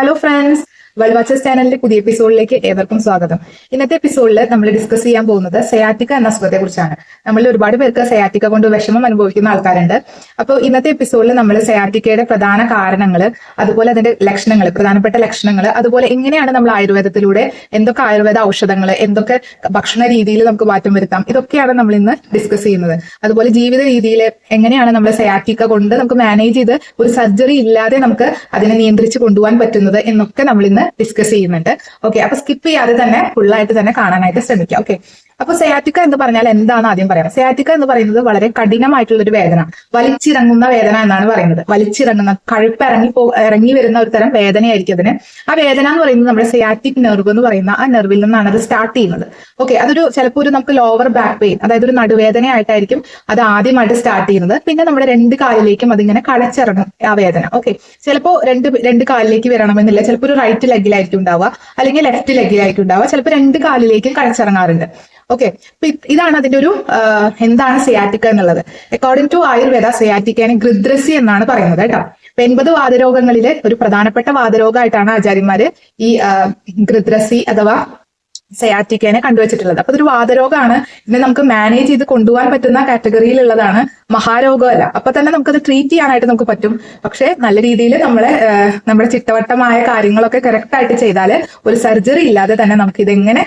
Hello friends, world ചാനലിന്റെ പുതിയ എപ്പിസോഡിലേക്ക് ഏവർക്കും സ്വാഗതം. ഇന്നത്തെ എപ്പിസോഡിൽ നമ്മൾ ഡിസ്കസ് ചെയ്യാൻ പോകുന്നത് സയാറ്റിക്ക എന്ന അസുഖത്തെ കുറിച്ചാണ്. നമ്മൾ ഒരുപാട് പേർക്ക് സയാറ്റിക്ക കൊണ്ട് വിഷമം അനുഭവിക്കുന്ന ആൾക്കാരുണ്ട്. അപ്പോൾ ഇന്നത്തെ എപ്പിസോഡിൽ നമ്മൾ സയാറ്റിക്കയുടെ പ്രധാന കാരണങ്ങൾ അതുപോലെ അതിന്റെ ലക്ഷണങ്ങൾ പ്രധാനപ്പെട്ട ലക്ഷണങ്ങൾ അതുപോലെ എങ്ങനെയാണ് നമ്മൾ ആയുർവേദത്തിലൂടെ എന്തൊക്കെ ആയുർവേദ ഔഷധങ്ങൾ എന്തൊക്കെ ഭക്ഷണ രീതിയിൽ നമുക്ക് മാറ്റം വരുത്താം ഇതൊക്കെയാണ് നമ്മൾ ഇന്ന് ഡിസ്കസ് ചെയ്യുന്നത്. അതുപോലെ ജീവിത രീതിയിൽ എങ്ങനെയാണ് നമ്മൾ സയാറ്റിക്ക കൊണ്ട് നമുക്ക് മാനേജ് ചെയ്ത് ഒരു സർജറി ഇല്ലാതെ നമുക്ക് അതിനെ നിയന്ത്രിച്ച് കൊണ്ടുപോകാൻ പറ്റുന്നത് എന്നൊക്കെ നമ്മൾ ഇന്ന് ഡിസ്കസ് ചെയ്യുന്നുണ്ട്. ഓക്കെ അപ്പൊ സ്കിപ്പ് ചെയ്യാതെ തന്നെ ഫുള്ളായിട്ട് തന്നെ കാണാനായിട്ട് ശ്രമിക്കാം. ഓക്കെ അപ്പൊ സയാറ്റിക്ക എന്ന് പറഞ്ഞാൽ എന്താണ് ആദ്യം പറയാം സയാറ്റിക്ക എന്ന് പറയുന്നത് വളരെ കഠിനമായിട്ടുള്ള ഒരു വേദന വലിച്ചിറങ്ങുന്ന വേദന എന്നാണ് പറയുന്നത്. വലിച്ചിറങ്ങുന്ന കഴുപ്പ് ഇറങ്ങി പോ ഇറങ്ങി വരുന്ന ഒരു തരം വേദനയായിരിക്കും അതിന്. ആ വേദന എന്ന് പറയുന്നത് നമ്മുടെ സയാറ്റിക് നെർവ് എന്ന് പറയുന്ന ആ നെർവിൽ നിന്നാണ് അത് സ്റ്റാർട്ട് ചെയ്യുന്നത്. ഓക്കെ അതൊരു ചിലപ്പോൾ ഒരു നമുക്ക് ലോവർ ബാക്ക് പെയിൻ അതായത് ഒരു നടുവേദനയായിട്ടായിരിക്കും അത് ആദ്യമായിട്ട് സ്റ്റാർട്ട് ചെയ്യുന്നത്. പിന്നെ നമ്മുടെ രണ്ട് കാലിലേക്കും അതിങ്ങനെ കടച്ചിറങ്ങും ആ വേദന. ഓക്കെ ചിലപ്പോൾ രണ്ട് രണ്ട് കാലിലേക്ക് വരണമെന്നില്ല. ചിലപ്പോൾ ഒരു റൈറ്റ് ലെഗിലായിരിക്കും ഉണ്ടാവുക അല്ലെങ്കിൽ ലെഫ്റ്റ് ലെഗിലായിരിക്കും ഉണ്ടാവുക. ചിലപ്പോൾ രണ്ട് കാലിലേക്കും കടച്ചിറങ്ങാറുണ്ട്. ഓക്കെ ഇതാണ് അതിന്റെ ഒരു എന്താണ് സിയാറ്റിക്ക എന്നുള്ളത്. അക്കോർഡിംഗ് ടു ആയുർവേദ സിയാറ്റിക്കാണ് ഗൃദ്രസി എന്നാണ് പറയുന്നത് കേട്ടോ. അപ്പൊ എൺപത് വാതരോഗങ്ങളിലെ ഒരു പ്രധാനപ്പെട്ട വാതരോഗമായിട്ടാണ് ആചാര്യന്മാര് ഈ ഗൃദ്രസി അഥവാ സയാറ്റിക്കേനെ കണ്ടുവച്ചിട്ടുള്ളത്. അപ്പൊ ഇതൊരു വാതരോഗമാണ് ഇതിനെ നമുക്ക് മാനേജ് ചെയ്ത് കൊണ്ടുപോകാൻ പറ്റുന്ന കാറ്റഗറിയിലുള്ളതാണ് മഹാരോഗമല്ല. അപ്പൊ തന്നെ നമുക്കത് ട്രീറ്റ് ചെയ്യാനായിട്ട് നമുക്ക് പറ്റും. പക്ഷെ നല്ല രീതിയിൽ നമ്മളെ നമ്മുടെ ചിട്ടവട്ടമായ കാര്യങ്ങളൊക്കെ കറക്റ്റ് ആയിട്ട് ചെയ്താൽ ഒരു സർജറി ഇല്ലാതെ തന്നെ നമുക്ക് ഇതെങ്ങനെ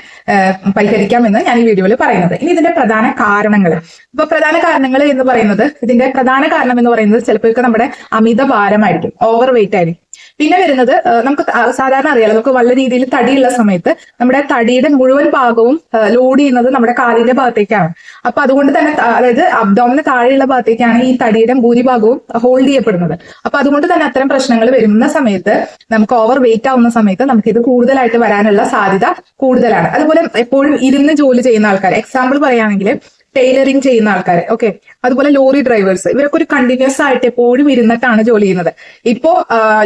പരിഹരിക്കാം പരിഹരിക്കാമെന്ന് ഞാൻ ഈ വീഡിയോയിൽ പറയുന്നത്. ഇനി ഇതിന്റെ പ്രധാന കാരണങ്ങൾ ഇപ്പൊ പ്രധാന കാരണങ്ങൾ എന്ന് പറയുന്നത് ഇതിന്റെ പ്രധാന കാരണം എന്ന് പറയുന്നത് ചിലപ്പോഴൊക്കെ നമ്മുടെ അമിത ഭാരമായിരിക്കും. ഓവർ വെയിറ്റ് ആയിരിക്കും. പിന്നെ വരുന്നത് നമുക്ക് സാധാരണ അറിയാലോ നമുക്ക് നല്ല രീതിയിൽ തടിയുള്ള സമയത്ത് നമ്മുടെ തടിയുടെ മുഴുവൻ ഭാഗവും ലോഡ് ചെയ്യുന്നത് നമ്മുടെ കാലിന്റെ ഭാഗത്തേക്കാണ്. അപ്പൊ അതുകൊണ്ട് തന്നെ അതായത് അബ്ഡോമിന് താഴെയുള്ള ഭാഗത്തേക്കാണ് ഈ തടിയുടെ ഭൂരിഭാഗവും ഹോൾഡ് ചെയ്യപ്പെടുന്നത്. അപ്പൊ അതുകൊണ്ട് തന്നെ അത്തരം പ്രശ്നങ്ങൾ വരുന്ന സമയത്ത് നമുക്ക് ഓവർ വെയിറ്റ് ആവുന്ന സമയത്ത് നമുക്ക് ഇത് കൂടുതലായിട്ട് വരാനുള്ള സാധ്യത കൂടുതലാണ്. അതുപോലെ എപ്പോഴും ഇരുന്ന് ജോലി ചെയ്യുന്ന ആൾക്കാർ എക്സാമ്പിൾ പറയുകയാണെങ്കിൽ ടൈലറിങ് ചെയ്യുന്ന ആൾക്കാർ ഓക്കെ അതുപോലെ ലോറി ഡ്രൈവേഴ്സ് ഇവരൊക്കെ ഒരു കണ്ടിന്യൂസ് ആയിട്ട് എപ്പോഴും ഇരുന്നിട്ടാണ് ജോലി ചെയ്യുന്നത്. ഇപ്പോ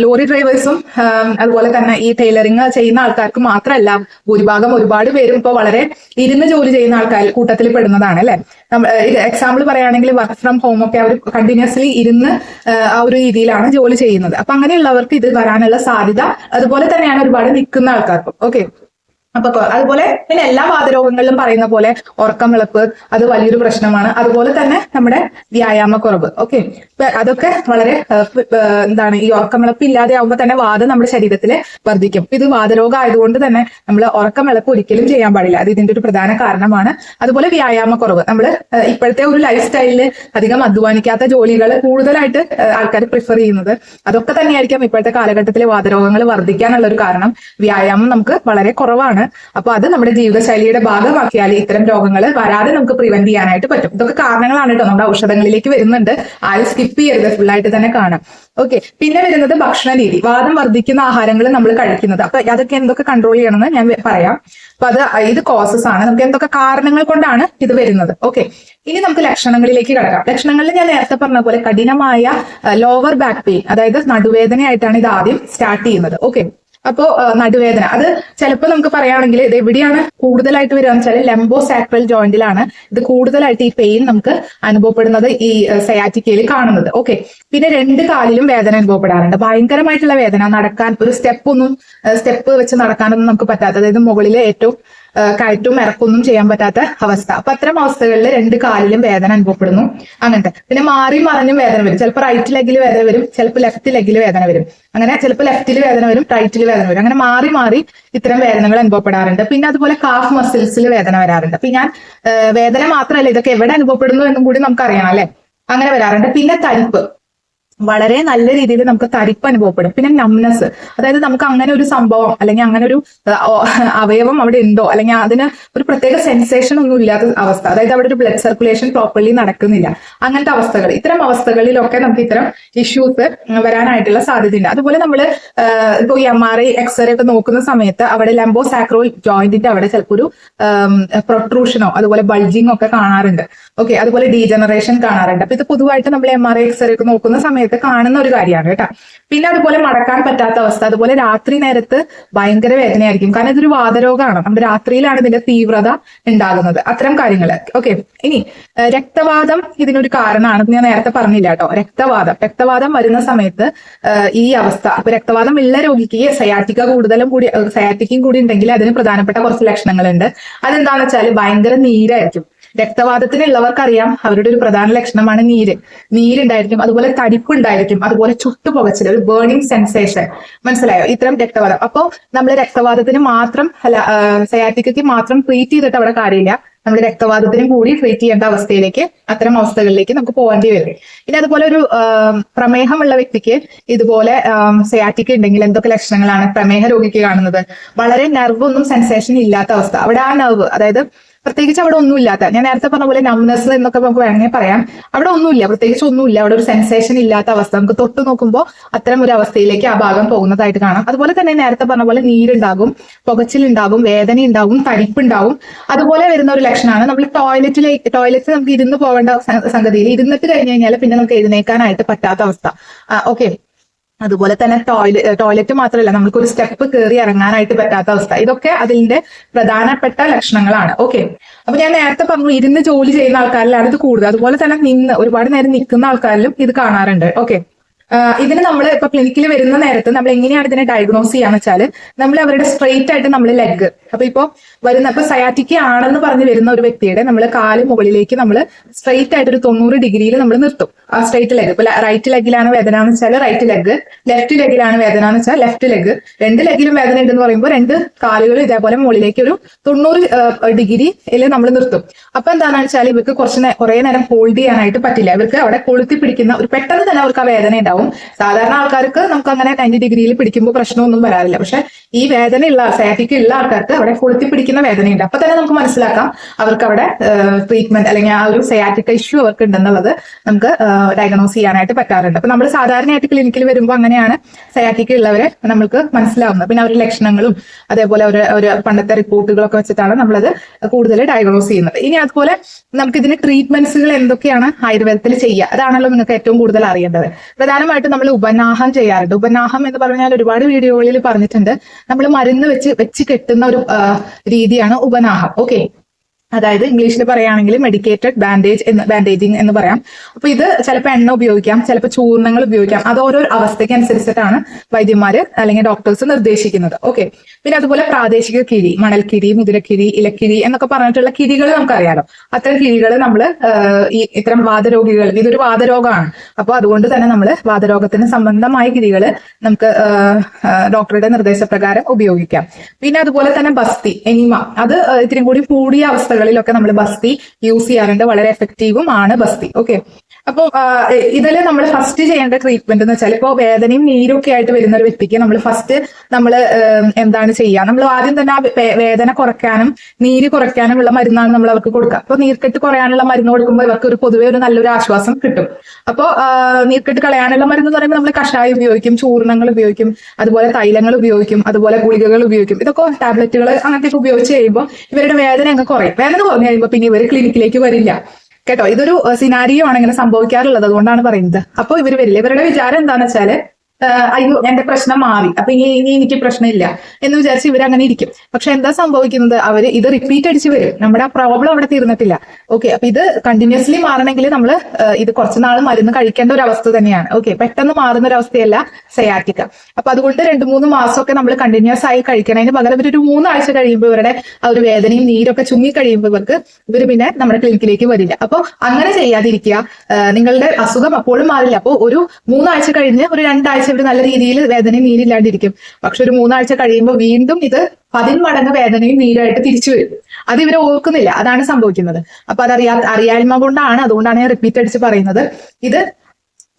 ലോറി ഡ്രൈവേഴ്സും അതുപോലെ തന്നെ ഈ ടൈലറിങ് ചെയ്യുന്ന ആൾക്കാർക്ക് മാത്രമല്ല ഭൂരിഭാഗം ഒരുപാട് പേരും ഇപ്പോൾ വളരെ ഇരുന്ന് ജോലി ചെയ്യുന്ന ആൾക്കാർ കൂട്ടത്തിൽ പെടുന്നതാണ് അല്ലെ? എക്സാമ്പിൾ പറയുകയാണെങ്കിൽ വർക്ക് ഫ്രം ഹോം ഒക്കെ അവർ കണ്ടിന്യൂസ്ലി ഇരുന്ന് ആ, ഒരു രീതിയിലാണ് ജോലി ചെയ്യുന്നത്. അപ്പൊ അങ്ങനെയുള്ളവർക്ക് ഇത് വരാനുള്ള സാധ്യത അതുപോലെ തന്നെയാണ് ഒരുപാട് നിൽക്കുന്ന ആൾക്കാർക്കും. ഓക്കെ അപ്പൊ അതുപോലെ പിന്നെ എല്ലാ വാതരോഗങ്ങളിലും പറയുന്ന പോലെ ഉറക്കം വിളപ്പ് അത് വലിയൊരു പ്രശ്നമാണ്. അതുപോലെ തന്നെ നമ്മുടെ വ്യായാമക്കുറവ്. ഓക്കെ അതൊക്കെ വളരെ എന്താണ് ഈ ഉറക്കം വിളപ്പ് ഇല്ലാതെ ആവുമ്പോൾ തന്നെ വാദം നമ്മുടെ ശരീരത്തിൽ വർദ്ധിക്കും. ഇത് വാതരോഗം ആയതുകൊണ്ട് തന്നെ നമ്മൾ ഉറക്കം വിളപ്പ് ഒരിക്കലും ചെയ്യാൻ പാടില്ല. അത് ഇതിന്റെ ഒരു പ്രധാന കാരണമാണ്. അതുപോലെ വ്യായാമക്കുറവ്. നമ്മൾ ഇപ്പോഴത്തെ ഒരു ലൈഫ് സ്റ്റൈലിൽ അധികം അധ്വാനിക്കാത്ത ജോലികൾ കൂടുതലായിട്ട് ആൾക്കാർ പ്രിഫർ ചെയ്യുന്നത് അതൊക്കെ തന്നെയായിരിക്കും ഇപ്പോഴത്തെ കാലഘട്ടത്തിലെ വാതരോഗങ്ങൾ വർദ്ധിക്കാനുള്ള ഒരു കാരണം. വ്യായാമം നമുക്ക് വളരെ കുറവാണ്. അപ്പൊ അത് നമ്മുടെ ജീവിതശൈലിയുടെ ഭാഗമാക്കിയാൽ ഇത്തരം രോഗങ്ങൾ വരാതെ നമുക്ക് പ്രിവെന്റ് ചെയ്യാനായിട്ട് പറ്റും. ഇതൊക്കെ കാരണങ്ങളാണ് കേട്ടോ. നമ്മുടെ ഔഷധങ്ങളിലേക്ക് വരുന്നുണ്ട്. ആരും സ്കിപ്പ് ചെയ്യരുത്. ഫുൾ ആയിട്ട് തന്നെ കാണാം. ഓക്കെ പിന്നെ വരുന്നത് ഭക്ഷണ രീതി വാദം വർദ്ധിക്കുന്ന ആഹാരങ്ങൾ നമ്മൾ കഴിക്കുന്നത്. അപ്പൊ അതൊക്കെ എന്തൊക്കെ കൺട്രോൾ ചെയ്യണമെന്ന് ഞാൻ പറയാം. അപ്പൊ അത് ഇത് കോസസ് ആണ്. നമുക്ക് എന്തൊക്കെ കാരണങ്ങൾ കൊണ്ടാണ് ഇത് വരുന്നത്? ഓക്കെ ഇനി നമുക്ക് ലക്ഷണങ്ങളിലേക്ക് കിടക്കാം. ലക്ഷണങ്ങളിൽ ഞാൻ നേരത്തെ പറഞ്ഞ പോലെ കഠിനമായ ലോവർ ബാക്ക് പെയിൻ അതായത് നടുവേദനയായിട്ടാണ് ഇത് ആദ്യം സ്റ്റാർട്ട് ചെയ്യുന്നത്. ഓക്കെ അപ്പോ നടുവേദന. അത് ചിലപ്പോൾ നമുക്ക് പറയുകയാണെങ്കിൽ ഇത് എവിടെയാണ് കൂടുതലായിട്ട് വരിക എന്ന് വെച്ചാൽ ലെംബോ സാക്രൽ ജോയിന്റിലാണ് ഇത് കൂടുതലായിട്ട് ഈ പെയിൻ നമുക്ക് അനുഭവപ്പെടുന്നത് ഈ സയാറ്റിക്കയിൽ കാണുന്നത്. ഓക്കെ പിന്നെ രണ്ട് കാലിലും വേദന അനുഭവപ്പെടാറുണ്ട്. ഭയങ്കരമായിട്ടുള്ള വേദന. നടക്കാൻ ഒരു സ്റ്റെപ്പ് ഒന്നും സ്റ്റെപ്പ് വെച്ച് നടക്കാനൊന്നും നമുക്ക് പറ്റാത്ത അതായത് മുകളിലെ ഏറ്റവും കയറ്റവും ഇറക്കൊന്നും ചെയ്യാൻ പറ്റാത്ത അവസ്ഥ. അപ്പൊ അത്തരം അവസ്ഥകളിൽ രണ്ട് കാലിലും വേദന അനുഭവപ്പെടുന്നു. അങ്ങനത്തെ. പിന്നെ മാറി മറിഞ്ഞും വേദന വരും. ചിലപ്പോൾ റൈറ്റ് ലെഗിൽ വേദന വരും ചിലപ്പോൾ ലെഫ്റ്റ് ലെഗിൽ വേദന വരും. അങ്ങനെ ചിലപ്പോൾ ലെഫ്റ്റിൽ വേദന വരും റൈറ്റിൽ വേദന വരും. അങ്ങനെ മാറി മാറി ഇത്തരം വേദനകൾ അനുഭവപ്പെടാറുണ്ട്. പിന്നെ അതുപോലെ കാഫ് മസിൽസിൽ വേദന വരാറുണ്ട്. അപ്പൊ ഞാൻ വേദന മാത്രമല്ല ഇതൊക്കെ എവിടെ അനുഭവപ്പെടുന്നു എന്നും കൂടി നമുക്ക് അറിയണം അല്ലെ? അങ്ങനെ വരാറുണ്ട്. പിന്നെ തരിപ്പ് വളരെ നല്ല രീതിയിൽ നമുക്ക് തരിപ്പ് അനുഭവപ്പെടും. പിന്നെ നംനസ് അതായത് നമുക്ക് അങ്ങനെ ഒരു സംഭവം അല്ലെങ്കിൽ അങ്ങനെ ഒരു അവയവം അവിടെ ഉണ്ടോ? അല്ലെങ്കിൽ അതിന് ഒരു പ്രത്യേക സെൻസേഷൻ ഒന്നും ഇല്ലാത്ത അവസ്ഥ. അതായത് അവിടെ ഒരു ബ്ലഡ് സർക്കുലേഷൻ പ്രോപ്പർലി നടക്കുന്നില്ല. അങ്ങനത്തെ അവസ്ഥകൾ. ഇത്തരം അവസ്ഥകളിലൊക്കെ നമുക്ക് ഇത്തരം ഇഷ്യൂസ് വരാനായിട്ടുള്ള സാധ്യതയുണ്ട്. അതുപോലെ നമ്മൾ ഇപ്പോൾ എം ആർ ഐ എക്സ്റേ ഒക്കെ നോക്കുന്ന സമയത്ത് അവിടെ ലംബോ സാക്രോ ജോയിന്റിന്റെ അവിടെ ചിലപ്പോൾ ഒരു പ്രൊട്രൂഷനോ അതുപോലെ ബൾജിങ്ങോ ഒക്കെ കാണാറുണ്ട്. ഓക്കെ അതുപോലെ ഡീജനറേഷൻ കാണാറുണ്ട്. അപ്പൊ ഇത് പൊതുവായിട്ട് നമ്മൾ എം ആർ ഐ എക്സ്റേ ഒക്കെ നോക്കുന്ന സമയത്ത് സമയത്ത് കാണുന്ന ഒരു കാര്യമാണ് കേട്ടോ. പിന്നെ അതുപോലെ മടക്കാൻ പറ്റാത്ത അവസ്ഥ അതുപോലെ രാത്രി നേരത്ത് ഭയങ്കര വേദനയായിരിക്കും. കാരണം ഇതൊരു വാതരോഗമാണ് നമ്മുടെ രാത്രിയിലാണ് ഇതിന്റെ തീവ്രത ഉണ്ടാകുന്നത്. അത്തരം കാര്യങ്ങൾ ഓക്കെ ഇനി രക്തവാദം ഇതിനൊരു കാരണമാണ്. ഞാൻ നേരത്തെ പറഞ്ഞില്ല കേട്ടോ. രക്തവാദം. രക്തവാദം വരുന്ന സമയത്ത് ഈ അവസ്ഥ. അപ്പൊ രക്തവാദം ഉള്ള രോഗിക്ക് സയാറ്റിക്ക കൂടുതലും കൂടി സയാറ്റിക്കും കൂടി ഉണ്ടെങ്കിൽ അതിന് പ്രധാനപ്പെട്ട കുറച്ച് ലക്ഷണങ്ങളുണ്ട്. അതെന്താണെന്ന് വെച്ചാൽ ഭയങ്കര നീരായിരിക്കും. രക്തവാദത്തിനുള്ളവർക്കറിയാം അവരുടെ ഒരു പ്രധാന ലക്ഷണമാണ് നീര്. നീരുണ്ടായിരിക്കും അതുപോലെ തടിപ്പ് ഉണ്ടായിരിക്കും അതുപോലെ ചുട്ടുപുകച്ചിൽ ഒരു ബേണിംഗ് സെൻസേഷൻ മനസ്സിലായോ? ഇത്തരം രക്തവാദം. അപ്പോ നമ്മൾ രക്തവാദത്തിന് മാത്രം അല്ല മാത്രം ട്രീറ്റ് ചെയ്തിട്ട് അവിടെ കാര്യമില്ല. നമ്മൾ രക്തവാദത്തിനും കൂടി ട്രീറ്റ് ചെയ്യേണ്ട അവസ്ഥയിലേക്ക് അത്തരം അവസ്ഥകളിലേക്ക് നമുക്ക് പോകേണ്ടി വരും. ഇനി അതുപോലെ ഒരു പ്രമേഹമുള്ള വ്യക്തിക്ക് ഇതുപോലെ സയാറ്റിക് ഉണ്ടെങ്കിൽ എന്തൊക്കെ ലക്ഷണങ്ങളാണ് പ്രമേഹ രോഗിക്ക് കാണുന്നത്? വളരെ നെർവ് ഒന്നും സെൻസേഷൻ ഇല്ലാത്ത അവസ്ഥ. അവിടെ ആ നെർവ് അതായത് പ്രത്യേകിച്ച് അവിടെ ഒന്നുമില്ലാത്ത ഞാൻ നേരത്തെ പറഞ്ഞ പോലെ നംനെസ് എന്നൊക്കെ നമുക്ക് വേണമെങ്കിൽ പറയാം. അവിടെ ഒന്നുമില്ല പ്രത്യേകിച്ച് ഒന്നുമില്ല. അവിടെ ഒരു സെൻസേഷൻ ഇല്ലാത്ത അവസ്ഥ. നമുക്ക് തൊട്ട് നോക്കുമ്പോൾ അത്തരം ഒരു അവസ്ഥയിലേക്ക് ആ ഭാഗം പോകുന്നതായിട്ട് കാണാം. അതുപോലെ തന്നെ നേരത്തെ പറഞ്ഞ പോലെ നീരുണ്ടാകും പുകച്ചിലുണ്ടാകും വേദന ഉണ്ടാകും തടിപ്പുണ്ടാവും അതുപോലെ വരുന്ന ഒരു ലക്ഷണമാണ് നമ്മൾ ടോയ്ലറ്റിലേക്ക് ടോയ്ലറ്റിൽ നമുക്ക് ഇരുന്ന് പോകേണ്ട സംഗതിയിൽ. ഇരുന്നിട്ട് കഴിഞ്ഞ് കഴിഞ്ഞാൽ പിന്നെ നമുക്ക് എഴുന്നേക്കാനായിട്ട് പറ്റാത്ത അവസ്ഥ. ഓക്കെ അതുപോലെ തന്നെ ടോയ്ലറ്റ് ടോയ്ലറ്റ് മാത്രമല്ല നമുക്ക് ഒരു സ്റ്റെപ്പ് കയറി ഇറങ്ങാനായിട്ട് പറ്റാത്ത അവസ്ഥ. ഇതൊക്കെ അതിന്റെ പ്രധാനപ്പെട്ട ലക്ഷണങ്ങളാണ്. ഓക്കെ അപ്പൊ ഞാൻ നേരത്തെ പറഞ്ഞു ഇരുന്ന് ജോലി ചെയ്യുന്ന ആൾക്കാരിലാണ് ഇത് കൂടുതൽ. അതുപോലെ തന്നെ നിന്ന് ഒരുപാട് നേരം നിൽക്കുന്ന ആൾക്കാരിലും ഇത് കാണാറുണ്ട്. ഓക്കെ ഇതിന് നമ്മൾ ഇപ്പൊ ക്ലിനിക്കിൽ വരുന്ന നേരത്ത് നമ്മൾ എങ്ങനെയാണ് ഇതിനെ ഡയഗ്നോസ് ചെയ്യാന്ന് വെച്ചാൽ നമ്മൾ അവരുടെ സ്ട്രെയിറ്റ് ആയിട്ട് നമ്മൾ ലെഗ് അപ്പൊ ഇപ്പൊ വരുന്ന ഇപ്പൊ സയാറ്റിക്ക് ആണെന്ന് പറഞ്ഞ് വരുന്ന ഒരു വ്യക്തിയുടെ നമ്മൾ കാൽ മുകളിലേക്ക് നമ്മൾ സ്ട്രെയിറ്റ് ആയിട്ട് ഒരു തൊണ്ണൂറ് ഡിഗ്രിയിൽ നമ്മൾ നിർത്തും. ആ സ്ട്രെയിറ്റ് ലെഗ് ഇപ്പൊ റൈറ്റ് ലെഗിലാണ് വേദന എന്ന് വെച്ചാൽ റൈറ്റ് ലെഗ് ലെഫ്റ്റ് ലെഗിലാണ് വേദന എന്ന് വെച്ചാൽ ലെഫ്റ്റ് ലെഗ് രണ്ട് ലെഗിലും വേദന ഉണ്ടെന്ന് പറയുമ്പോൾ രണ്ട് കാലുകൾ ഇതേപോലെ മുകളിലേക്ക് ഒരു തൊണ്ണൂറ് ഡിഗ്രിയിൽ നമ്മൾ നിർത്തും. അപ്പൊ എന്താണെന്ന് വെച്ചാൽ ഇവർക്ക് കുറച്ച് കുറെ നേരം ഹോൾഡ് ചെയ്യാനായിട്ട് പറ്റില്ല. ഇവർക്ക് അവിടെ കൊളുത്തി പിടിക്കുന്ന ഒരു പെട്ടെന്ന് തന്നെ അവർക്ക് ആ വേദന ഉണ്ടാവും. സാധാരണ ആൾക്കാർക്ക് നമുക്ക് അങ്ങനെ നയന്റി ഡിഗ്രിയിൽ പിടിക്കുമ്പോൾ പ്രശ്നമൊന്നും വരാറില്ല. പക്ഷെ ഈ വേദനയുള്ള സാറ്റിക്ക് ഉള്ള ആൾക്കാർക്ക് അവിടെ കൊളുത്തി പിടിക്കുന്ന വേദനയുണ്ട്. അപ്പൊ തന്നെ നമുക്ക് മനസ്സിലാക്കാം അവർക്ക് അവിടെ ട്രീറ്റ്മെന്റ് അല്ലെങ്കിൽ ആ ഒരു സയാറ്റിക്ക ഇഷ്യൂ അവർക്ക് ഉണ്ടെന്നുള്ളത് നമുക്ക് ഡയഗ്നോസ് ചെയ്യാനായിട്ട് പറ്റാറുണ്ട്. അപ്പൊ നമ്മൾ സാധാരണയായിട്ട് ക്ലിനിക്കിൽ വരുമ്പോൾ അങ്ങനെയാണ് സയാറ്റിക്ക ഉള്ളവരെ നമ്മൾക്ക് മനസ്സിലാവുന്നത്. പിന്നെ അവരുടെ ലക്ഷണങ്ങളും അതേപോലെ ഒരു പണ്ടത്തെ റിപ്പോർട്ടുകളൊക്കെ വെച്ചിട്ടാണ് നമ്മളത് കൂടുതൽ ഡയഗ്നോസ് ചെയ്യുന്നത്. ഇനി അതുപോലെ നമുക്ക് ഇതിന് ട്രീറ്റ്മെന്റ്സുകൾ എന്തൊക്കെയാണ് ആയുർവേദത്തിൽ ചെയ്യുക? അതാണല്ലോ നിങ്ങൾക്ക് ഏറ്റവും കൂടുതൽ അറിയേണ്ടത്. പ്രധാനമായിട്ടും നമ്മൾ ഉപനാഹം ചെയ്യാറുണ്ട്. ഉപനാഹം എന്ന് പറഞ്ഞാൽ ഒരുപാട് വീഡിയോകളിൽ പറഞ്ഞിട്ടുണ്ട്. നമ്മൾ മരുന്ന് വെച്ച് വെച്ച് കെട്ടുന്ന ഒരു രീതിയാണ് ഉപനാഹം. ഓക്കെ അതായത് ഇംഗ്ലീഷിൽ പറയുകയാണെങ്കിൽ മെഡിക്കേറ്റഡ് ബാൻഡേജ് എന്ന് ബാൻഡേജിങ് എന്ന് പറയാം. അപ്പൊ ഇത് ചിലപ്പോൾ എണ്ണ ഉപയോഗിക്കാം ചിലപ്പോൾ ചൂർണങ്ങൾ ഉപയോഗിക്കാം. അത് ഓരോ അവസ്ഥയ്ക്ക് അനുസരിച്ചിട്ടാണ് വൈദ്യന്മാർ അല്ലെങ്കിൽ ഡോക്ടേഴ്സ് നിർദ്ദേശിക്കുന്നത്. ഓക്കെ പിന്നെ അതുപോലെ പ്രാദേശിക കിഴി മണൽക്കിഴി മുതിരക്കിഴി ഇലക്കിഴി എന്നൊക്കെ പറഞ്ഞിട്ടുള്ള കിഴികൾ നമുക്കറിയാലോ. അത്തരം കിഴികൾ നമ്മൾ ഈ ഇത്തരം വാദരോഗികൾ ഇതൊരു വാദരോഗമാണ് അപ്പോൾ അതുകൊണ്ട് തന്നെ നമ്മൾ വാദരോഗത്തിന് സംബന്ധമായ കിഴികൾ നമുക്ക് ഡോക്ടറുടെ നിർദ്ദേശപ്രകാരം ഉപയോഗിക്കാം. പിന്നെ അതുപോലെ തന്നെ ബസ്തി എനിമ. അത് ഇത്തിരി കൂടി കൂടിയ അവസ്ഥകളിലൊക്കെ നമ്മൾ ബസ്തി യൂസ് ചെയ്യാറുണ്ട്. വളരെ എഫക്റ്റീവും ആണ് ബസ്തി. ഓക്കെ അപ്പോൾ ഇതിൽ നമ്മൾ ഫസ്റ്റ് ചെയ്യേണ്ട ട്രീറ്റ്മെന്റ് എന്ന് വെച്ചാൽ ഇപ്പോൾ വേദനയും നീരും ഒക്കെ ആയിട്ട് വരുന്ന ഒരു വ്യക്തിക്ക് നമ്മൾ ഫസ്റ്റ് നമ്മൾ എന്താണ് ചെയ്യുക നമ്മൾ ആദ്യം തന്നെ ആ വേദന കുറയ്ക്കാനും നീര് കുറയ്ക്കാനും ഉള്ള മരുന്നാണ് നമ്മൾ അവർക്ക് കൊടുക്കുക അപ്പോൾ നീർക്കെട്ട് കുറയാനുള്ള മരുന്ന് കൊടുക്കുമ്പോൾ ഇവർക്ക് ഒരു പൊതുവെ ഒരു നല്ലൊരു ആശ്വാസം കിട്ടും. അപ്പോൾ നീർക്കെട്ട് കളയാനുള്ള മരുന്ന് എന്ന് പറയുമ്പോൾ നമ്മൾ കഷായം ഉപയോഗിക്കും ചൂർണങ്ങൾ ഉപയോഗിക്കും അതുപോലെ തൈലങ്ങൾ ഉപയോഗിക്കും അതുപോലെ ഗുളികകൾ ഉപയോഗിക്കും. ഇതൊക്കെ ടാബ്ലറ്റുകൾ അങ്ങനത്തെ ഉപയോഗിച്ച് കഴിയുമ്പോൾ ഇവരുടെ വേദന അങ്ങ് കുറയും. വേദന കുറഞ്ഞു കഴിയുമ്പോൾ പിന്നെ ഇവർ ക്ലിനിക്കിലേക്ക് വരില്ല. കേട്ടോ ഇതൊരു സിനാരിയോ ആണ് ഇങ്ങനെ സംഭവിക്കാറുള്ളത് അതുകൊണ്ടാണ് പറയുന്നത്. അപ്പോൾ ഇവർ വരില്ല ഇവരുടെ വിചാരം എന്താണെന്ന് വെച്ചാൽ ആ, അയ്യോ എന്റെ പ്രശ്നം മാറി. അപ്പൊ ഇനി ഇനി എനിക്ക് പ്രശ്നമില്ല എന്ന് വിചാരിച്ച് ഇവർ അങ്ങനെ ഇരിക്കും. പക്ഷെ എന്താ സംഭവിക്കുന്നത്? അവർ ഇത് റിപ്പീറ്റ് അടിച്ച് വരും. നമ്മുടെ ആ പ്രോബ്ലം അവിടെ തീർന്നിട്ടില്ല. ഓക്കെ അപ്പൊ ഇത് കണ്ടിന്യൂസ്ലി മാറണമെങ്കിൽ നമ്മൾ ഇത് കുറച്ച് നാൾ മരുന്ന് കഴിക്കേണ്ട ഒരു അവസ്ഥ തന്നെയാണ്. ഓക്കെ പെട്ടെന്ന് മാറുന്ന ഒരു അവസ്ഥയല്ല സയാറ്റിക്ക അപ്പൊ അതുകൊണ്ട് രണ്ട് മൂന്ന് മാസമൊക്കെ നമ്മൾ കണ്ടിന്യൂസ് ആയി കഴിക്കണതിന് പകരം ഇവർ ഇവരൊരു മൂന്നാഴ്ച കഴിയുമ്പോൾ ഇവരുടെ ആ ഒരു വേദനയും നീരൊക്കെ ചുങ്ങി കഴിയുമ്പോൾ ഇവർക്ക് ഇവർ പിന്നെ നമ്മുടെ ക്ലിനിക്കിലേക്ക് വരില്ല. അപ്പോൾ അങ്ങനെ ചെയ്യാതിരിക്കുക. നിങ്ങളുടെ അസുഖം അപ്പോഴും മാറില്ല. അപ്പോൾ ഒരു മൂന്നാഴ്ച കഴിഞ്ഞ് ഒരു രണ്ടാഴ്ച ഇവർ നല്ല രീതിയിൽ വേദനയും നീരില്ലാണ്ടിരിക്കും. പക്ഷെ ഒരു മൂന്നാഴ്ച കഴിയുമ്പോൾ വീണ്ടും ഇത് പതിന്മടങ്ങ് വേദനയും നീരായിട്ട് തിരിച്ചു വരും. അത് ഇവരെ ഓർക്കുന്നില്ല. അതാണ് സംഭവിക്കുന്നത്. അപ്പൊ അത് അറിയാ അറിയായ്മ കൊണ്ടാണ് അതുകൊണ്ടാണ് ഞാൻ റിപ്പീറ്റ് അടിച്ച് പറയുന്നത്. ഇത്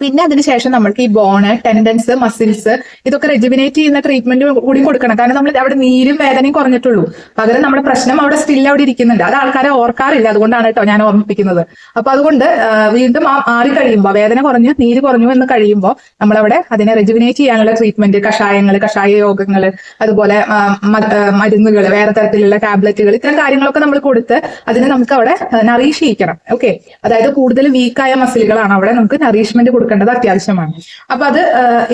പിന്നെ അതിനുശേഷം നമ്മൾക്ക് ഈ ബോണ് ടെൻഡൻസ് മസിൽസ് ഇതൊക്കെ റെജുവിനേറ്റ് ചെയ്യുന്ന ട്രീറ്റ്മെന്റ് കൂടി കൊടുക്കണം. കാരണം നമ്മൾ അവിടെ നീരും വേദനയും കുറഞ്ഞിട്ടുള്ളൂ. പകരം നമ്മുടെ പ്രശ്നം അവിടെ സ്റ്റിൽ അവിടെ ഇരിക്കുന്നുണ്ട്. അത് ആൾക്കാരെ ഓർക്കാറില്ല. അതുകൊണ്ടാണ് കേട്ടോ ഞാൻ ഓർമ്മിപ്പിക്കുന്നത്. അപ്പൊ അതുകൊണ്ട് വീണ്ടും ആ മാറി കഴിയുമ്പോൾ വേദന കുറഞ്ഞു നീര് കുറഞ്ഞു എന്ന് കഴിയുമ്പോൾ നമ്മളവിടെ അതിനെ റെജുവിനേറ്റ് ചെയ്യാനുള്ള ട്രീറ്റ്മെന്റ് കഷായങ്ങൾ കഷായ യോഗങ്ങൾ അതുപോലെ മരുന്നുകൾ വേറെ തരത്തിലുള്ള ടാബ്ലറ്റുകൾ ഇത്തരം കാര്യങ്ങളൊക്കെ നമ്മൾ കൊടുത്ത് അതിനെ നമുക്ക് അവിടെ നറീഷ് ചെയ്യിക്കണം. ഓക്കെ അതായത് കൂടുതൽ വീക്കായ മസിലുകളാണ് അവിടെ നമുക്ക് നറീഷ്മെന്റ് കൊടുക്കുന്നത്. കൊടുക്കേണ്ടത് അത്യാവശ്യമാണ്. അപ്പൊ അത്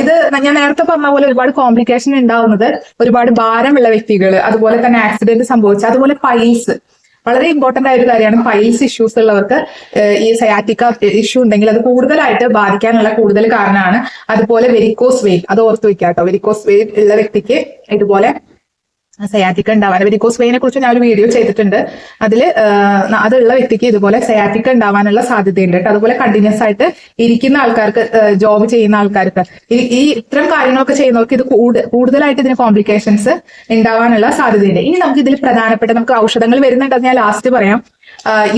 ഇത് ഞാൻ നേരത്തെ പറഞ്ഞ പോലെ ഒരുപാട് കോംപ്ലിക്കേഷൻ ഉണ്ടാവുന്നത് ഒരുപാട് ഭാരമുള്ള വ്യക്തികൾ അതുപോലെ തന്നെ ആക്സിഡന്റ് സംഭവിച്ച അതുപോലെ പൈൽസ് വളരെ ഇമ്പോർട്ടന്റ് ആയ ഒരു കാര്യമാണ് പൈൽസ് ഇഷ്യൂസ് ഉള്ളവർക്ക് ഈ സയാറ്റിക്ക ഇഷ്യൂ ഉണ്ടെങ്കിൽ അത് കൂടുതലായിട്ട് ബാധിക്കാനുള്ള കൂടുതൽ കാരണമാണ് അതുപോലെ വെരിക്കോസ് വെയിൻ അത് ഓർത്ത് വെക്കാട്ടോ. കേട്ടോ വെരിക്കോസ് വെയിൻ ഉള്ള വ്യക്തിക്ക് ഇതുപോലെ സയാറ്റിക്ക ഉണ്ടാവാൻ. വെരിക്കോസ് വെയിനെ കുറിച്ച് ഞാൻ ഒരു വീഡിയോ ചെയ്തിട്ടുണ്ട്. അതിൽ അതുള്ള വ്യക്തിക്ക് ഇതുപോലെ സയാറ്റിക്ക ഉണ്ടാവാനുള്ള സാധ്യതയുണ്ട് കേട്ടോ. അതുപോലെ കണ്ടിന്യൂസ് ആയിട്ട് ഇരിക്കുന്ന ആൾക്കാർക്ക് ജോബ് ചെയ്യുന്ന ആൾക്കാർക്ക്. ഈ ഇത്തരം കാര്യങ്ങളൊക്കെ ചെയ്യുന്നവർക്ക് ഇത് കൂടു- കൂടുതലായിട്ട് ഇതിന് കോംപ്ലിക്കേഷൻസ് ഉണ്ടാവാനുള്ള സാധ്യതയുണ്ട്. ഇനി നമുക്ക് ഇതിൽ പ്രധാനപ്പെട്ട നമുക്ക് ഔഷധങ്ങൾ വരുന്നുണ്ട്. അത് ഞാൻ ലാസ്റ്റ് പറയാം.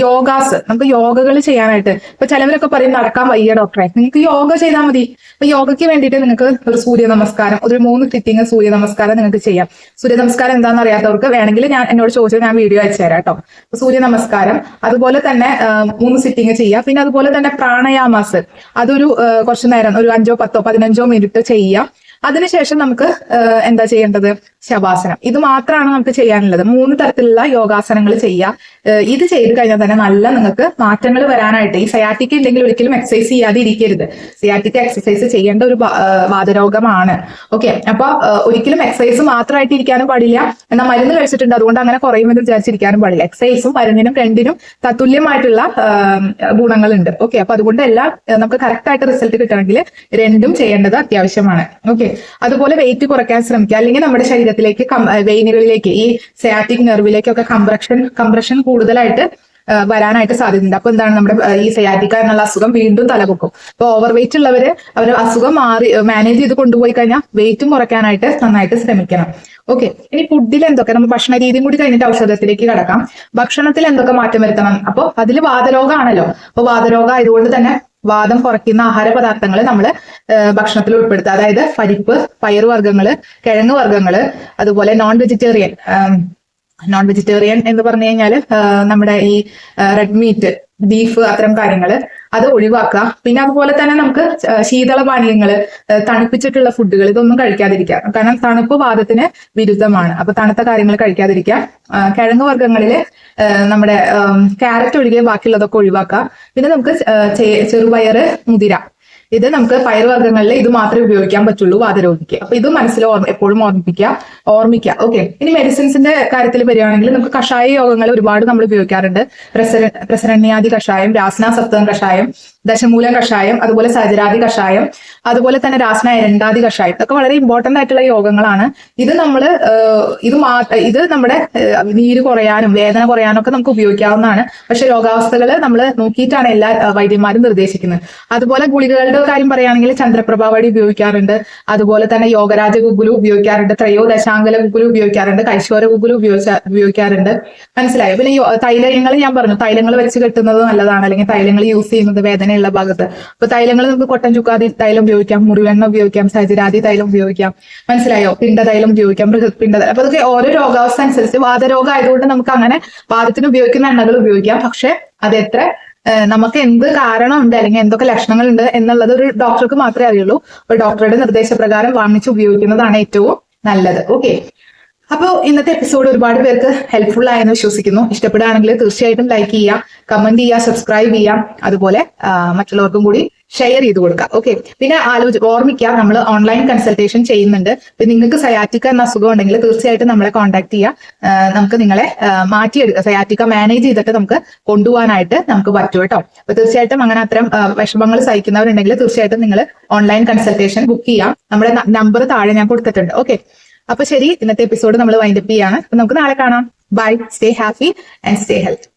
യോഗാസ് നമുക്ക് യോഗകൾ ചെയ്യാനായിട്ട്. ഇപ്പൊ ചിലവരൊക്കെ പറയും നടക്കാൻ വയ്യ ഡോക്ടറെ നിങ്ങൾക്ക് യോഗ ചെയ്താൽ മതി. അപ്പൊ യോഗയ്ക്ക് വേണ്ടിയിട്ട് നിങ്ങൾക്ക് ഒരു സൂര്യ നമസ്കാരം ഒരു മൂന്ന് സിറ്റിങ് സൂര്യ നമസ്കാരം നിങ്ങൾക്ക് ചെയ്യാം. സൂര്യ നമസ്കാരം എന്താണെന്ന് അറിയാത്തവർക്ക് വേണമെങ്കിൽ ഞാൻ എന്നോട് ചോദിച്ചാൽ ഞാൻ വീഡിയോ അയച്ചു തരാം കേട്ടോ. സൂര്യ നമസ്കാരം അതുപോലെ തന്നെ മൂന്ന് സിറ്റിംഗ് ചെയ്യാം. പിന്നെ അതുപോലെ തന്നെ പ്രാണയാമാസ്. അതൊരു കുറച്ചു നേരം ഒരു അഞ്ചോ പത്തോ പതിനഞ്ചോ മിനിറ്റ് ചെയ്യാം. അതിനുശേഷം നമുക്ക് എന്താ ചെയ്യേണ്ടത്? ശവാസനം. ഇത് മാത്രമാണ് നമുക്ക് ചെയ്യാനുള്ളത്. മൂന്ന് തരത്തിലുള്ള യോഗാസനങ്ങൾ ചെയ്യുക ഇത് ചെയ്ത് കഴിഞ്ഞാൽ തന്നെ നല്ല നിങ്ങൾക്ക് മാറ്റങ്ങൾ വരാനായിട്ട് ഈ സയാറ്റിക്ക ഉണ്ടെങ്കിൽ ഒരിക്കലും എക്സസൈസ് ചെയ്യാതെ ഇരിക്കരുത് സിയാറ്റിക്ക എക്സസൈസ് ചെയ്യേണ്ട ഒരു വാതരോഗമാണ് ഓക്കെ അപ്പൊ ഒരിക്കലും എക്സസൈസ് മാത്രമായിട്ട് ഇരിക്കാനും പാടില്ല. എന്നാൽ മരുന്ന് കഴിച്ചിട്ടുണ്ട്. അതുകൊണ്ട് അങ്ങനെ കുറയുമെന്ന് വിചാരിച്ചിരിക്കാനും പാടില്ല. എക്സസൈസും മരുന്നിനും രണ്ടിനും തത്തുല്യമായിട്ടുള്ള ഗുണങ്ങളുണ്ട്. ഓക്കെ അപ്പൊ അതുകൊണ്ട് എല്ലാം നമുക്ക് കറക്റ്റ് ആയിട്ട് റിസൾട്ട് കിട്ടണമെങ്കിൽ രണ്ടും ചെയ്യേണ്ടത് അത്യാവശ്യമാണ്. ഓക്കെ അതുപോലെ വെയിറ്റ് കുറയ്ക്കാൻ ശ്രമിക്കുക. അല്ലെങ്കിൽ നമ്മുടെ ശരീരത്തിലേക്ക് വെയിനുകളിലേക്ക് ഈ സയാറ്റിക് നെർവിലേക്കൊക്കെ കംപ്രഷൻ കംപ്രഷൻ കൂടുതലായിട്ട് വരാനായിട്ട് സാധ്യതയുണ്ട്. അപ്പൊ എന്താണ് നമ്മുടെ ഈ സയാറ്റിക്ക എന്നുള്ള അസുഖം വീണ്ടും തലപൊക്കും. അപ്പൊ ഓവർ വെയിറ്റ് ഉള്ളവര് അവർ അസുഖം മാറി മാനേജ് ചെയ്ത് കൊണ്ടുപോയി കഴിഞ്ഞാൽ വെയിറ്റും കുറയ്ക്കാനായിട്ട് നന്നായിട്ട് ശ്രമിക്കണം. ഓക്കെ ഇനി ഫുഡിൽ എന്തൊക്കെ? നമ്മൾ ഭക്ഷണ രീതിയും കൂടി കഴിഞ്ഞിട്ട് ഔഷധത്തിലേക്ക് കടക്കാം. ഭക്ഷണത്തിൽ എന്തൊക്കെ മാറ്റം വരുത്തണം? അപ്പൊ അതിൽ വാതരോഗമാണല്ലോ അപ്പൊ വാതരോഗം ആയതുകൊണ്ട് തന്നെ വാദം കുറയ്ക്കുന്ന ആഹാര പദാർത്ഥങ്ങൾ നമ്മൾ ഭക്ഷണത്തിൽ ഉൾപ്പെടുത്തുക. അതായത് പരിപ്പ് പയറുവർഗങ്ങൾ കിഴങ്ങ് വർഗങ്ങൾ അതുപോലെ നോൺ വെജിറ്റേറിയൻ നോൺ വെജിറ്റേറിയൻ എന്ന് പറഞ്ഞു കഴിഞ്ഞാൽ നമ്മുടെ ഈ റെഡ് മീറ്റ് ബീഫ് അത്തരം കാര്യങ്ങൾ അത് ഒഴിവാക്കുക. പിന്നെ അതുപോലെ തന്നെ നമുക്ക് ശീതള പാനീയങ്ങൾ തണുപ്പിച്ചിട്ടുള്ള ഫുഡുകൾ ഇതൊന്നും കഴിക്കാതിരിക്കുക. കാരണം തണുപ്പ് വാദത്തിന് വിരുദ്ധമാണ്. അപ്പൊ തണുത്ത കാര്യങ്ങൾ കഴിക്കാതിരിക്കുക. കിഴങ്ങ് വർഗങ്ങളിൽ നമ്മുടെ ക്യാരറ്റ് ഒഴികെ ബാക്കിയുള്ളതൊക്കെ ഒഴിവാക്കുക. പിന്നെ നമുക്ക് ചെറുപയർ മുതിര ഇത് നമുക്ക് പയറുവർഗങ്ങളിൽ ഇത് മാത്രമേ ഉപയോഗിക്കാൻ പറ്റുള്ളൂ വാതരോഗിക്ക്. അപ്പൊ ഇത് മനസ്സിൽ എപ്പോഴും ഓർമ്മിപ്പിക്കുക ഓർമ്മിക്കുക. ഓക്കെ ഇനി മെഡിസിൻസിന്റെ കാര്യത്തിൽ വരികയാണെങ്കിൽ നമുക്ക് കഷായ യോഗങ്ങൾ ഒരുപാട് നമ്മൾ ഉപയോഗിക്കാറുണ്ട്. പ്രസര പ്രസരണ്യാദി കഷായം രാസന സപ്തം കഷായം ദശമൂലം കഷായം അതുപോലെ സജരാതി കഷായം അതുപോലെ തന്നെ രാസന രണ്ടാതി കഷായം. ഇതൊക്കെ വളരെ ഇമ്പോർട്ടന്റ് ആയിട്ടുള്ള യോഗങ്ങളാണ്. ഇത് നമ്മൾ ഇത് മാ ഇത് നമ്മുടെ നീര് കുറയാനും വേദന കുറയാനും ഒക്കെ നമുക്ക് ഉപയോഗിക്കാവുന്നതാണ്. പക്ഷെ രോഗാവസ്ഥകൾ നമ്മൾ നോക്കിയിട്ടാണ് എല്ലാ വൈദ്യന്മാരും നിർദ്ദേശിക്കുന്നത്. അതുപോലെ ഗുളികകളുടെ കാര്യം പറയുകയാണെങ്കിൽ ചന്ദ്രപ്രഭാവടി ഉപയോഗിക്കാറുണ്ട്. അതുപോലെ തന്നെ യോഗരാജ ഗുഗുലു ഉപയോഗിക്കാറുണ്ട്. ത്രയോ ദശാങ്കല ഗുഗുലു ഉപയോഗിക്കാറുണ്ട്. കൈശോര ഗുഗുലു ഉപയോഗിച്ച ഉപയോഗിക്കാറുണ്ട്. മനസ്സിലായോ? പിന്നെ തൈലങ്ങൾ ഞാൻ പറഞ്ഞു. തൈലങ്ങൾ വെച്ച് കെട്ടുന്നത് നല്ലതാണ്. അല്ലെങ്കിൽ തൈലങ്ങൾ യൂസ് ചെയ്യുന്നത് വേദനയുള്ള ഭാഗത്ത്. അപ്പൊ തൈലങ്ങൾ നമുക്ക് കൊട്ടൻ ചുക്കാതി തൈലം ഉപയോഗിക്കാം മുറിവെണ്ണ ഉപയോഗിക്കാം സഹജരാതി തൈലം ഉപയോഗിക്കാം. മനസ്സിലായോ? പിണ്ട തൈലം ഉപയോഗിക്കാം ബൃഹത് പിണ്ട അപ്പൊ അതൊക്കെ ഓരോ രോഗാവസ്ഥ അനുസരിച്ച് വാതരോഗം ആയതുകൊണ്ട് നമുക്ക് അങ്ങനെ വാദത്തിന് ഉപയോഗിക്കുന്ന എണ്ണകൾ ഉപയോഗിക്കാം. പക്ഷെ അത് എത്ര നമുക്ക് എന്ത് കാരണമുണ്ട് അല്ലെങ്കിൽ എന്തൊക്കെ ലക്ഷണങ്ങൾ ഉണ്ട് എന്നുള്ളത് ഒരു ഡോക്ടർക്ക് മാത്രമേ അറിയുള്ളൂ. ഒരു ഡോക്ടറുടെ നിർദ്ദേശപ്രകാരം വാങ്ങിച്ച് ഉപയോഗിക്കുന്നതാണ് ഏറ്റവും നല്ലത്. ഓക്കെ. അപ്പോൾ ഇന്നത്തെ എപ്പിസോഡ് ഒരുപാട് പേർക്ക് ഹെൽപ്ഫുൾ ആയെന്ന് വിശ്വസിക്കുന്നു. ഇഷ്ടപ്പെടുകയാണെങ്കിൽ തീർച്ചയായിട്ടും ലൈക്ക് ചെയ്യാം കമന്റ് ചെയ്യുക സബ്സ്ക്രൈബ് ചെയ്യാം അതുപോലെ മറ്റുള്ളവർക്കും കൂടി ഷെയർ ചെയ്ത് കൊടുക്കാം ഓക്കെ പിന്നെ ആലോചി ഓർമ്മിക്കുക നമ്മൾ ഓൺലൈൻ കൺസൾട്ടേഷൻ ചെയ്യുന്നുണ്ട്. ഇപ്പൊ നിങ്ങൾക്ക് സയാറ്റിക്ക എന്ന അസുഖം ഉണ്ടെങ്കിൽ തീർച്ചയായിട്ടും നമ്മളെ കോൺടാക്ട് ചെയ്യുക. നമുക്ക് നിങ്ങളെ മാറ്റിയെടുക്കുക സയാറ്റിക്ക മാനേജ് ചെയ്തിട്ട് നമുക്ക് കൊണ്ടുപോകാനായിട്ട് നമുക്ക് പറ്റും കേട്ടോ. അപ്പൊ തീർച്ചയായിട്ടും അങ്ങനെ അത്തരം വിഷമങ്ങൾ സഹിക്കുന്നവരുണ്ടെങ്കിൽ തീർച്ചയായിട്ടും നിങ്ങൾ ഓൺലൈൻ കൺസൾട്ടേഷൻ ബുക്ക് ചെയ്യാം നമ്മുടെ നമ്പർ താഴെ ഞാൻ കൊടുത്തിട്ടുണ്ട്. ഓക്കെ അപ്പൊ ശരി ഇന്നത്തെ എപ്പിസോഡ് നമ്മൾ വൈൻഡപ്പ് ചെയ്യാണ്. അപ്പൊ നമുക്ക് നാളെ കാണാം. Bye stay happy and stay health